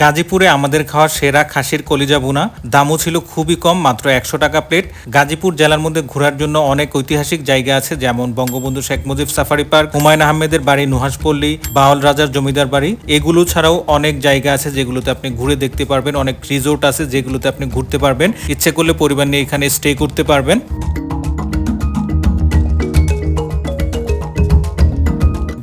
গাজীপুরে আমাদের খাওয়া সেরা খাসির কলিজা বুনা দামও ছিল খুবই কম, মাত্র একশো টাকা প্লেট। গাজীপুর জেলার মধ্যে ঘোরার জন্য অনেক ঐতিহাসিক জায়গা আছে, যেমন বঙ্গবন্ধু শেখ মুজিব সাফারি পার্ক, হুমায়ুন আহমেদের বাড়ি নুহাসপল্লী বাউল রাজার জমিদার বাড়ি। এগুলো ছাড়াও অনেক জায়গা আছে যেগুলোতে আপনি ঘুরে দেখতে পারবেন, অনেক রিসোর্ট আছে যেগুলোতে আপনি ঘুরতে পারবেন। ইচ্ছে করলে পরিবার নিয়ে এখানে স্টে করতে পারবেন।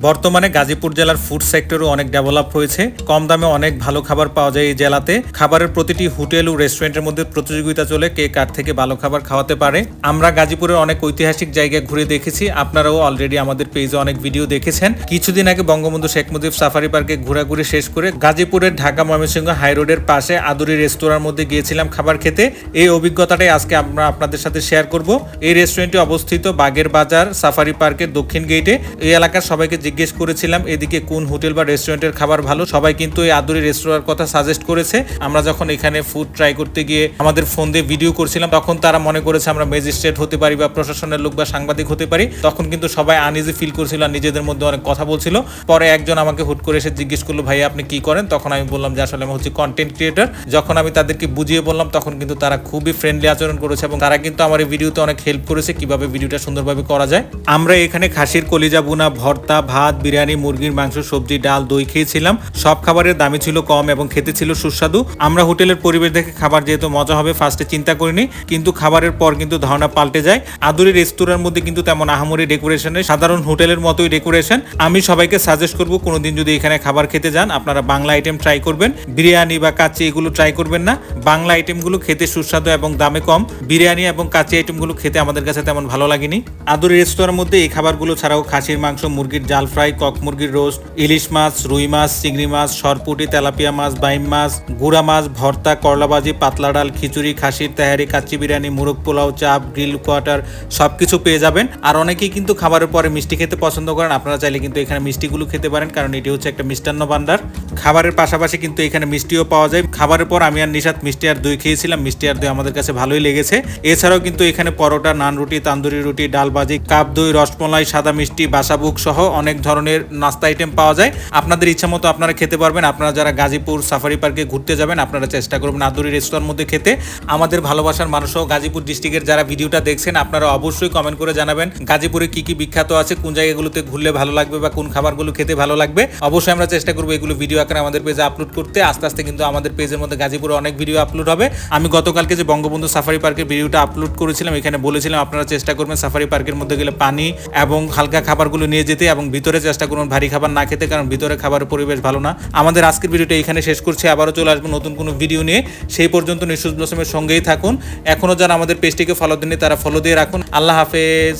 বর্তমানে গাজীপুর জেলার ফুড সেক্টরও অনেক ডেভেলপ হয়েছে। কম দামে অনেক ভালো খাবার পাওয়া যায় এই জেলাতে। খাবারের প্রতিটি হোটেল ও রেস্টুরেন্টের মধ্যে প্রতিযোগিতা চলে কে কার থেকে ভালো খাবার খাওয়াতে পারে। আমরা গাজীপুরের অনেক ঐতিহাসিক জায়গা ঘুরে দেখেছি। আপনারাও অলরেডি আমাদের পেজে অনেক ভিডিও দেখেছেন। কিছুদিন আগে বঙ্গবন্ধু শেখ মুজিব সাফারি পার্কে ঘোরাঘুরি শেষ করে গাজীপুরের ঢাকা ময়মনসিংহ হাই রোডের পাশে আদুরি রেস্তোরাঁর মধ্যে গিয়েছিলাম খাবার খেতে। এই অভিজ্ঞতাটাই আজকে আমরা আপনাদের সাথে শেয়ার করব। এই রেস্টুরেন্টটি অবস্থিত বাগের বাজার সাফারি পার্কের দক্ষিণ গেটে এই এলাকার সবাইকে করেছিলাম, এদিকে কোন হোটেল বা রেস্টুরেন্টের খাবার ভালো? সবাই কিন্তু এই আদুরি রেস্তোরাঁর কথা সাজেস্ট করেছে। আমরা যখন এখানে ফুড ট্রাই করতে গিয়ে আমাদের ফোন দিয়ে ভিডিও করছিলাম, তখন তারা মনে করেছে আমরা ম্যাজিস্ট্রেট হতে পারি বা প্রশাসনের লোক বা সাংবাদিক হতে পারি। তখন কিন্তু সবাই আনইজি ফিল করছিল আর নিজেদের মধ্যে অনেক কথা বলছিল। পরে একজন আমাকে হুট করে এসে জিজ্ঞেস করল, ভাই, আপনি কি করেন? তখন আমি বললাম যে, আসলে আমি হচ্ছে কন্টেন্ট ক্রিয়েটর যখন আমি তাদেরকে বুঝিয়ে বললাম, তখন কিন্তু তারা খুবই ফ্রেন্ডলি আচরণ করেছে এবং তারা কিন্তু আমার এই ভিডিওতে অনেক হেল্প করেছে কীভাবে ভিডিওটা সুন্দরভাবে করা যায়। আমরা এখানে খাসির কলিজা বুনা ভর্তা, ভাত বিরিয়ানি, মুরগির মাংস, সবজি, ডাল, দই খেয়েছিলাম। সব খাবারের দামই ছিল কম এবং খেতে ছিল সুস্বাদু। আমরা হোটেলের পরিবেশ দেখে খাবার যেহেতু মজা হবে ফার্স্টে চিন্তা করিনি, কিন্তু খাবারের পর কিন্তু ধারণা পাল্টে যায়। আদুরি রেস্তোরাঁর মধ্যে কিন্তু তেমন আহামরি ডেকোরেশনে সাধারণ হোটেলের মতোই ডেকোরেশন আমি সবাইকে সাজেস্ট করব, কোনোদিন যদি এখানে খাবার খেতে যান, আপনারা বাংলা আইটেম ট্রাই করবেন। বিরিয়ানি বা কাচ্চি এগুলো ট্রাই করবেন না। বাংলা আইটেমগুলো খেতে সুস্বাদু এবং দামে কম। বিরিয়ানি এবং কাচ্চি আইটেমগুলো খেতে আমাদের কাছে তেমন ভালো লাগেনি। আদুরি রেস্তোরাঁর মধ্যে এই খাবারগুলো ছাড়াও খাসির মাংস, মুরগির জাল ফ্রাই, কক মুরগির রোস্ট, ইলিশ মাছ, রুই মাছ, চিংড়ি মাছ, সরপুটি, তেলাপিয়া মাছ, বাইম মাছ, গুড়া মাছ, ভর্তা, করলাবাজি, পাতলা ডাল, খিচুড়ি, খাসির, তেহারি, কাচ্চি বিরিয়ানি, মুরগ পোলাও, চাপ, গ্রিল কোয়ার্টার সবকিছু পেয়ে যাবেন। আর অনেকেই কিন্তু খাবারের পরে মিষ্টি খেতে পছন্দ করেন। আপনারা চাইলে কিন্তু এখানে মিষ্টিগুলো খেতে পারেন, কারণ এটি হচ্ছে একটা মিষ্টান্ন ভান্ডার। খাবারের পাশাপাশি কিন্তু এখানে মিষ্টিও পাওয়া যায়। খাবারের পর আমি আর নিশাত মিষ্টি আর দই খেয়েছিলাম। মিষ্টি আর দই আমাদের কাছে ভালোই লেগেছে। এছাড়াও কিন্তু এখানে পরোটা, নান রুটি, তান্দুরি রুটি ডাল ভাজি কাপ দই, রসমলাই, সাদা মিষ্টি বাসাবুক সহ অনেক ধরনের নাস্তা আইটেম পাওয়া যায়। আপনাদের ইচ্ছা মতো আপনারা খেতে পারবেন। আপনারা যারা গাজীপুর সাফারি পার্কে ঘুরতে যাবেন, আপনারা চেষ্টা করবেন আদুরি রেস্তোরাঁর মধ্যে খেতে। আমাদের ভালোবাসার মানুষও গাজীপুর ডিস্ট্রিক্টের যারা ভিডিওটা দেখছেন, আপনারা অবশ্যই কমেন্ট করে জানাবেন গাজীপুরে কি কি বিখ্যাত আছে, কোন জায়গাগুলোতে ঘুরলে ভালো লাগবে বা কোন খাবারগুলো খেতে ভালো লাগবে। অবশ্যই আমরা চেষ্টা করব এগুলো ভিডিও আকারে আমাদের পেজে আপলোড করতে। আস্তে আস্তে কিন্তু আমাদের পেজের মধ্যে গাজীপুরে অনেক ভিডিও আপলোড হবে। আমি গতকালকে যে বঙ্গবন্ধু সাফারি পার্কের ভিডিওটা আপলোড করেছিলাম, এখানে বলেছিলাম আপনারা চেষ্টা করবেন সাফারি পার্কের মধ্যে গেলে পানি এবং হালকা খাবারগুলো নিয়ে যেতে এবং ভিতরে চেষ্টা করুন, ভারী খাবার না খেতে, কারণ ভিতরে খাবারের পরিবেশ ভালো না। আমাদের আজকের ভিডিওটা এখানে শেষ করছি। আবারও চলে আসব নতুন কোনো ভিডিও নিয়ে। সেই পর্যন্ত নিশুজ সঙ্গেই থাকুন। এখনও যারা আমাদের পেজটিকে ফলো দেননি, তারা ফলো দিয়ে রাখুন। আল্লাহ হাফেজ।